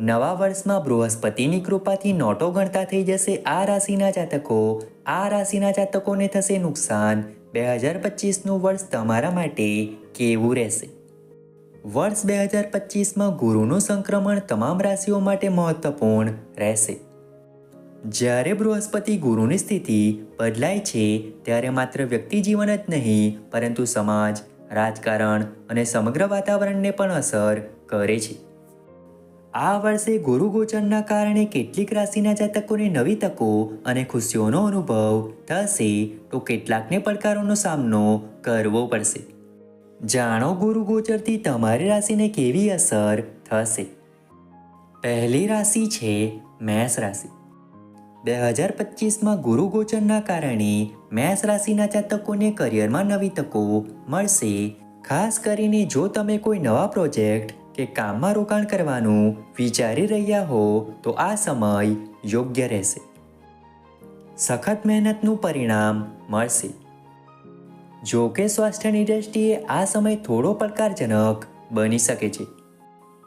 નવા વર્ષમાં બૃહસ્પતિની કૃપાથી નોટો ગણતા થઈ જશે આ રાશિના જાતકો. આ રાશિના જાતકોને થશે નુકસાન. બે હજાર પચીસનું વર્ષ તમારા માટે કેવું રહેશે? વર્ષ બે હજાર પચીસમાં ગુરુનું સંક્રમણ તમામ રાશિઓ માટે મહત્વપૂર્ણ રહેશે. જ્યારે બૃહસ્પતિ ગુરુની સ્થિતિ બદલાય છે, ત્યારે માત્ર વ્યક્તિ જીવન જ નહીં, પરંતુ સમાજ, રાજકારણ અને સમગ્ર વાતાવરણને પણ અસર કરે છે. આ વર્ષે ગુરુ ગોચરના કારણે કેટલીક રાશિના જાતકોને નવી તકો અને ખુશીઓનો અનુભવ થશે તો કેટલાકને પડકારોનો સામનો કરવો પડશે. જાણો ગુરુ ગોચરથી તમારી રાશિને કેવી અસર થશે. પહેલી રાશિ છે મેષ રાશિ. બે હજાર પચીસમાં ગુરુ ગોચરના કારણે મેષ રાશિના જાતકોને કરિયરમાં નવી તકો મળશે, ખાસ કરીને જો તમે કોઈ નવા પ્રોજેક્ટ કે કામમાં રોકાણ કરવાનું વિચારી રહ્યા હો, તો આ સમય યોગ્ય રહેશે. સખત મહેનતનું પરિણામ મળશે. જો કે સ્વાસ્થ્યની દ્રષ્ટિએ આ સમય થોડો પડકારજનક બની શકે છે.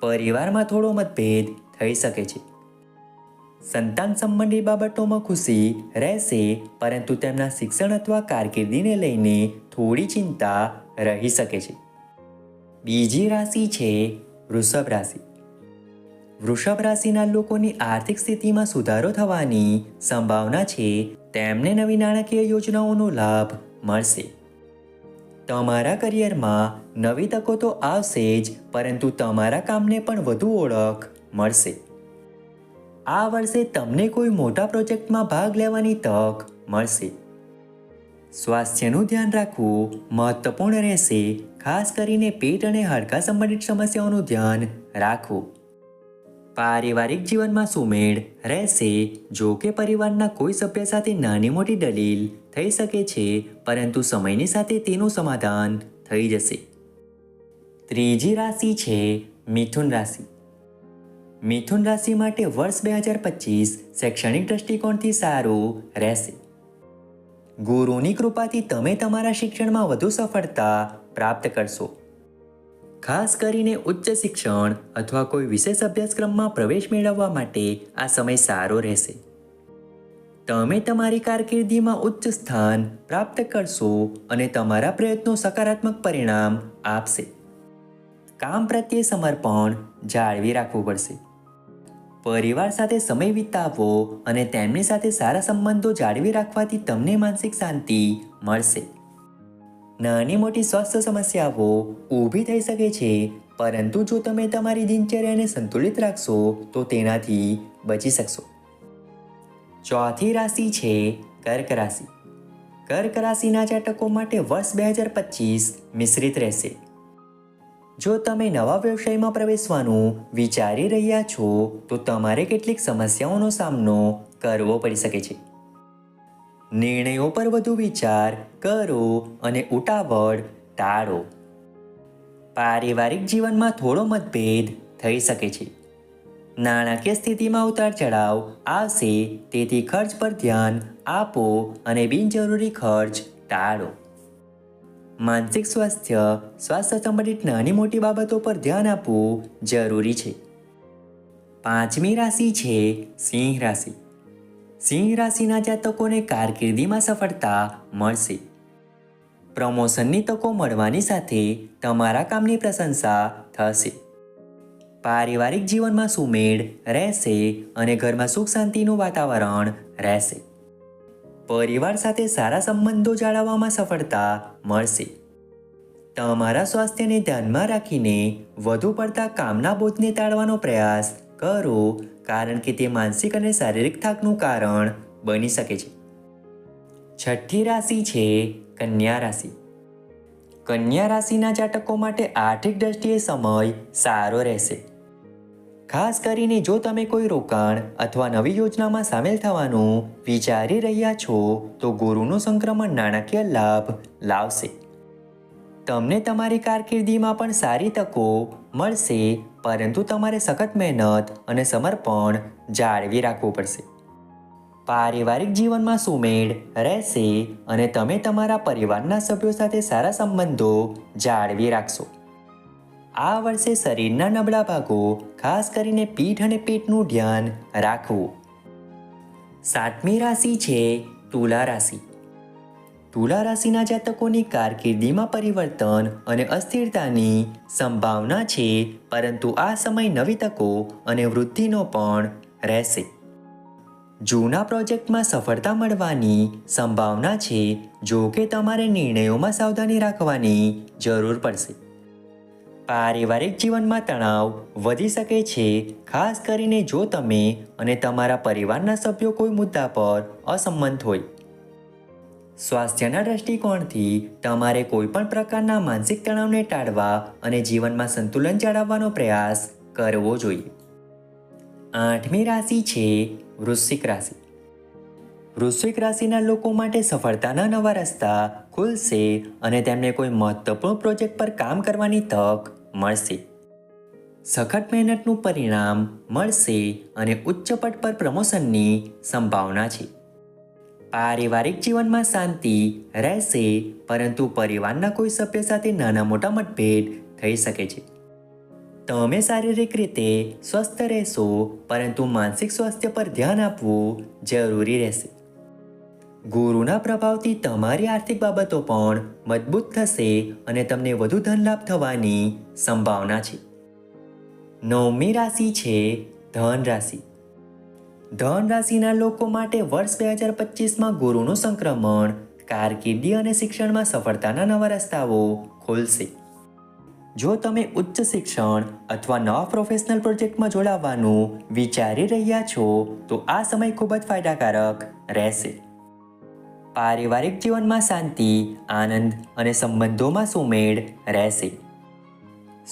પરિવારમાં થોડો મતભેદ થઈ શકે છે. સંતાન સંબંધી બાબતોમાં ખુશી રહેશે, પરંતુ તેમના શિક્ષણ અથવા કારકિર્દીને લઈને થોડી ચિંતા રહી શકે છે. બીજી રાશિ છે વૃષભ રાશિ. વૃષભ રાશિના લોકોની આર્થિક સ્થિતિમાં સુધારો થવાની સંભાવના છે. તેમને નવી નાણાકીય યોજનાઓનો લાભ મળશે. તમારા કરિયરમાં નવી તકો તો આવશે જ, પરંતુ તમારા કામને પણ વધુ ઓળખ મળશે. આ વર્ષે તમને કોઈ મોટા પ્રોજેક્ટમાં ભાગ લેવાની તક મળશે. સ્વાસ્થ્યનું ધ્યાન રાખવું મહત્વપૂર્ણ રહેશે. ખાસ કરીને પેટ અને હાડકા સંબંધિત સમસ્યાઓનું ધ્યાન રાખવું. પારિવારિક જીવનમાં સુમેળ રહેશે, જો કે પરિવારના કોઈ સભ્ય સાથે નાની મોટી દલીલ થઈ શકે છે, પરંતુ સમયની સાથે તેનું સમાધાન થઈ જશે. ત્રીજી રાશિ છે મિથુન રાશિ. મિથુન રાશિ માટે વર્ષ બે હજાર પચીસ શૈક્ષણિક દ્રષ્ટિકોણથી સારું રહેશે. ગુરુની કૃપાથી તમે તમારા શિક્ષણમાં વધુ સફળતા પ્રાપ્ત કરશો. ખાસ કરીને ઉચ્ચ શિક્ષણ અથવા કોઈ વિશેષ અભ્યાસક્રમમાં પ્રવેશ મેળવવા માટે આ સમય સારો રહેશે. તમે તમારી કારકિર્દીમાં ઉચ્ચ સ્થાન પ્રાપ્ત કરશો અને તમારા પ્રયત્નો સકારાત્મક પરિણામ આપશે. કામ પ્રત્યે સમર્પણ જાળવી રાખવું પડશે. પરિવાર સાથે સમય વિતાવો અને તેમની સાથે સારા સંબંધો જાળવી રાખવાથી તમને માનસિક શાંતિ મળશે. નાની મોટી સ્વાસ્થ્ય સમસ્યાઓ ઊભી થઈ શકે છે, પરંતુ જો તમે તમારી દિનચર્યાને સંતુલિત રાખશો, તો તેનાથી બચી શકશો. ચોથી રાશિ છે કર્ક રાશિ. કર્ક રાશિના જાતકો માટે વર્ષ બે હજાર પચીસ મિશ્રિત રહેશે. જો તમે નવા વ્યવસાયમાં પ્રવેશવાનું વિચારી રહ્યા છો, તો તમારે કેટલીક સમસ્યાઓનો સામનો કરવો પડી શકે છે. નિર્ણયો પર વધુ વિચાર કરો અને ઉતાવળ ટાળો. પારિવારિક જીવનમાં થોડો મતભેદ થઈ શકે છે. નાણાકીય સ્થિતિમાં ઉતાર ચઢાવ આવશે, તેથી ખર્ચ પર ધ્યાન આપો અને બિનજરૂરી ખર્ચ ટાળો. માનસિક સ્વાસ્થ્ય સ્વાસ્થ્ય સંબંધિત નાની મોટી બાબતો પર ધ્યાન આપવું જરૂરી છે. પાંચમી રાશિ છે સિંહ રાશિ. સિંહ રાશિના જાતકોને કારકિર્દીમાં સફળતા મળશે. પ્રમોશનની તકો મળવાની સાથે તમારા કામની પ્રશંસા થશે. પારિવારિક જીવનમાં સુમેળ રહેશે અને ઘરમાં સુખ શાંતિનું વાતાવરણ રહેશે. પરિવાર સાથે સારા સંબંધો જાળવવામાં સફળતા મળશે. તમારા સ્વાસ્થ્યને ધ્યાનમાં રાખીને વધુ પડતા કામના બોજને ટાળવાનો પ્રયાસ કરો, કારણ કે તે માનસિક અને શારીરિક થાકનું કારણ બની શકે છે. છઠ્ઠી રાશિ છે કન્યા રાશિ. કન્યા રાશિના જાતકો માટે આર્થિક દ્રષ્ટિએ સમય સારો રહેશે. ખાસ કરીને જો તમે કોઈ રોકાણ અથવા નવી યોજનામાં સામેલ થવાનું વિચારી રહ્યા છો, તો ગુરુનું સંક્રમણ નાણાકીય લાભ લાવશે. તમને તમારી કારકિર્દીમાં પણ સારી તકો મળશે, પરંતુ તમારે સખત મહેનત અને સમર્પણ જાળવી રાખવું પડશે. પારિવારિક જીવનમાં સુમેળ રહેશે અને તમે તમારા પરિવારના સભ્યો સાથે સારા સંબંધો જાળવી રાખશો. આ વર્ષે શરીરના નબળા ભાગો, ખાસ કરીને પીઠ અને પેટનું ધ્યાન રાખવું. સાતમી રાશિ છે તુલા રાશિ. તુલા રાશિના જાતકોની કારકિર્દીમાં પરિવર્તન અને અસ્થિરતાની સંભાવના છે, પરંતુ આ સમય નવી તકો અને વૃદ્ધિનો પણ રહેશે. જૂના પ્રોજેક્ટમાં સફળતા મળવાની સંભાવના છે જો કે તમારે નિર્ણયોમાં સાવધાની રાખવાની જરૂર પડશે. પારિવારિક જીવનમાં તણાવ વધી શકે છે, ખાસ કરીને જો તમે અને તમારા પરિવારના સભ્યો કોઈ મુદ્દા પર અસંમત હોય. સ્વાસ્થ્યના દૃષ્ટિકોણથી તમારે કોઈ પણ પ્રકારના માનસિક તણાવને ટાળવા અને જીવનમાં સંતુલન જાળવવાનો પ્રયાસ કરવો જોઈએ. આઠમી રાશિ છે વૃશ્ચિક રાશિ. વૃશ્ચિક રાશિના લોકો માટે સફળતાના નવા રસ્તા ખુલશે અને તેમને કોઈ મહત્વપૂર્ણ પ્રોજેક્ટ પર કામ કરવાની તક મળશે. સખત મહેનતનું પરિણામ મળશે અને ઉચ્ચ પદ પર પ્રમોશનની સંભાવના છે. પારિવારિક જીવનમાં શાંતિ રહેશે, પરંતુ પરિવારના કોઈ સભ્ય સાથે નાના મોટા મતભેદ થઈ શકે છે. તમે શારીરિક રીતે સ્વસ્થ રહેશો, પરંતુ માનસિક સ્વાસ્થ્ય પર ધ્યાન આપવું જરૂરી રહેશે. ગુરુના પ્રભાવથી તમારી આર્થિક બાબતો પણ મજબૂત થશે અને તમને વધુ ધનલાભ થવાની સંભાવના છે. નવમી રાશિ છે ધન રાશિ. ધન રાશિના લોકો માટે વર્ષ બે હજાર પચીસમાં ગુરુનું સંક્રમણ, કારકિર્દી અને શિક્ષણમાં સફળતાના નવા રસ્તાઓ ખોલશે. જો તમે ઉચ્ચ શિક્ષણ અથવા નવા પ્રોફેશનલ પ્રોજેક્ટમાં જોડાવાનું વિચારી રહ્યા છો, તો આ સમય ખૂબ જ ફાયદાકારક રહેશે. પારિવારિક જીવનમાં શાંતિ, આનંદ અને સંબંધોમાં સુમેળ રહેશે.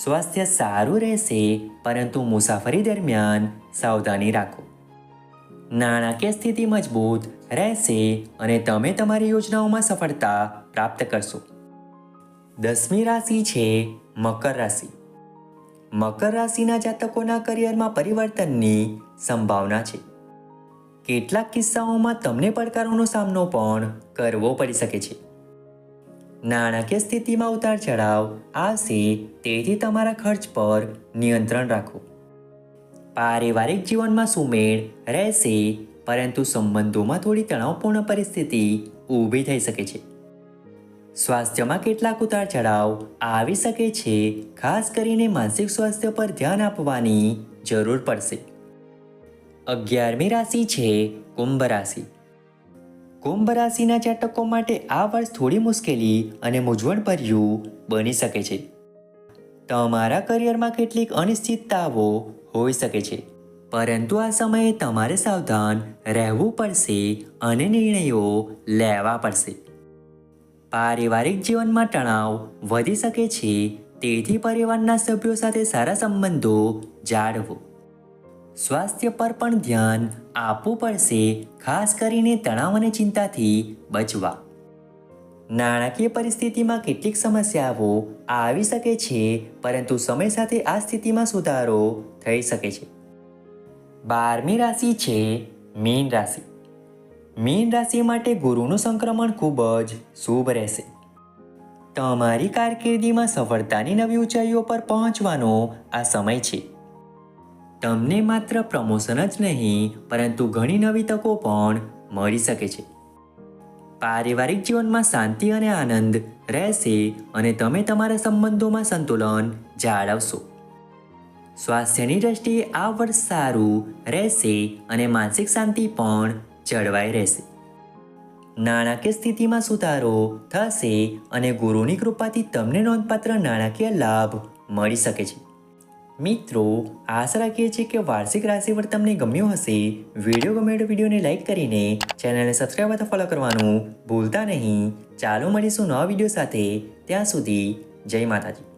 સ્વાસ્થ્ય સારું રહેશે, પરંતુ મુસાફરી દરમિયાન સાવધાની રાખો. નાણાકીય સ્થિતિ મજબૂત રહેશે અને તમે તમારી યોજનાઓમાં સફળતા પ્રાપ્ત કરશો. દસમી રાશિ છે મકર રાશિ. મકર રાશિના જાતકોના કરિયરમાં પરિવર્તનની સંભાવના છે. કેટલાક કિસ્સાઓમાં તમને પડકારોનો સામનો પણ કરવો પડી શકે છે. નાણાકીય સ્થિતિમાં ઉતાર ચઢાવ આવશે તેથી તમારા ખર્ચ પર નિયંત્રણ રાખો. પારિવારિક જીવનમાં સુમેળ રહેશે, પરંતુ સંબંધોમાં થોડી તણાવપૂર્ણ પરિસ્થિતિ ઊભી થઈ શકે છે. સ્વાસ્થ્યમાં કેટલાક ઉતાર ચઢાવ આવી શકે છે, ખાસ કરીને માનસિક સ્વાસ્થ્ય પર ધ્યાન આપવાની જરૂર પડશે. અગિયારમી રાશિ છે કુંભ રાશિ. કુંભ રાશિના જાતકો માટે આ વર્ષ થોડી મુશ્કેલી અને મૂંઝવણભર્યું બની શકે છે. તમારા કરિયરમાં કેટલીક અનિશ્ચિતતાઓ હોઈ શકે છે, પરંતુ આ સમયે તમારે સાવધાન રહેવું પડશે અને નિર્ણયો લેવા પડશે. પારિવારિક જીવનમાં તણાવ વધી શકે છે, તેથી પરિવારના સભ્યો સાથે સારા સંબંધો જાળવો. સ્વાસ્થ્ય પર પણ ધ્યાન આપવું પડશે, ખાસ કરીને તણાવ અને ચિંતાથી બચવા. નાણાકીય પરિસ્થિતિમાં કેટલીક સમસ્યાઓ આવી શકે છે, પરંતુ સમય સાથે આ સ્થિતિમાં સુધારો થઈ શકે છે. બારમી રાશિ છે મીન રાશિ. મીન રાશિ માટે ગુરુનું સંક્રમણ ખૂબ જ શુભ રહેશે. તમારી કારકિર્દીમાં સફળતાની નવી ઊંચાઈઓ પર પહોંચવાનો આ સમય છે. તમને માત્ર પ્રમોશન જ નહીં, પરંતુ ઘણી નવી તકો પણ મળી શકે છે. પારિવારિક જીવનમાં શાંતિ અને આનંદ રહેશે અને તમે તમારા સંબંધોમાં સંતુલન જાળવશો. સ્વાસ્થ્યની દ્રષ્ટિએ આ વર્ષ સારું રહેશે અને માનસિક શાંતિ પણ જળવાઈ રહેશે. નાણાકીય સ્થિતિમાં સુધારો થશે અને ગુરુની કૃપાથી તમને નોંધપાત્ર નાણાકીય લાભ મળી શકે છે. મિત્રો, આશા રાખીએ છીએ કે વાર્ષિક રાશિફળ તમને ગમ્યું હશે. વીડિયો ગમે તો વિડીયોને લાઇક કરીને ચેનલને સબસ્ક્રાઈબ અથવા ફોલો કરવાનું ભૂલતા નહીં. ચાલો મળીશું નવા વીડિયો સાથે. ત્યાં સુધી જય માતાજી.